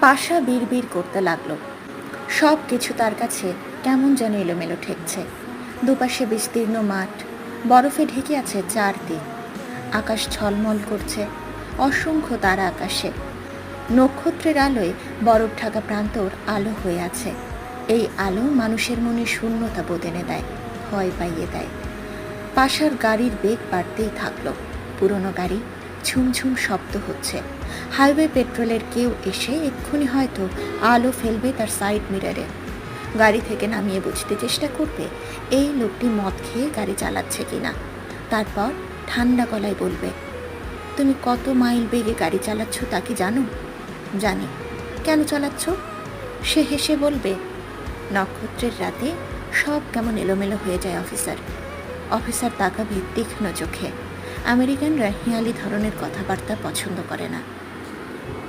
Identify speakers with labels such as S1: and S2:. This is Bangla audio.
S1: পাশা বিড়বিড় করতে লাগল। সব কিছু তার কাছে কেমন যেন এলোমেলো ঠেকছে। দুপাশে বিস্তীর্ণ মাঠ, বরফে ঢেকে আছে চারদিক আকাশ ঝলমল করছে, অসংখ্য তারা আকাশে। নক্ষত্রের আলোয় বরফ ঢাকা প্রান্তর আলো হয়ে আছে। এই আলো মানুষের মনে শূন্যতা বোধ এনে দেয়, ভয় পাইয়ে দেয়। পাশার গাড়ির বেগ বাড়তেই থাকল। পুরনো গাড়ি ঝুমঝুম শব্দ হচ্ছে। হাইওয়ে পেট্রোলের কেউ এসে এক্ষুনি হয়তো আলো ফেলবে তার সাইড মিরারে। গাড়ি থেকে নামিয়ে বুঝতে চেষ্টা করবে, এই লোকটি মদ খেয়ে গাড়ি চালাচ্ছে কিনা। তারপর ঠান্ডা গলায় বলবে, তুমি কত মাইল বেগে গাড়ি চালাচ্ছ তা কি জানো? জানি। কেন চালাচ্ছ? সে হেসে বলবে, নক্ষত্রের রাতে সব কেমন এলোমেলো হয়ে যায়, অফিসার। অফিসার তাকাবে তীক্ষ্ণ চোখে। আমেরিকানরা হিয়ালি ধরনের কথাবার্তা পছন্দ করে না।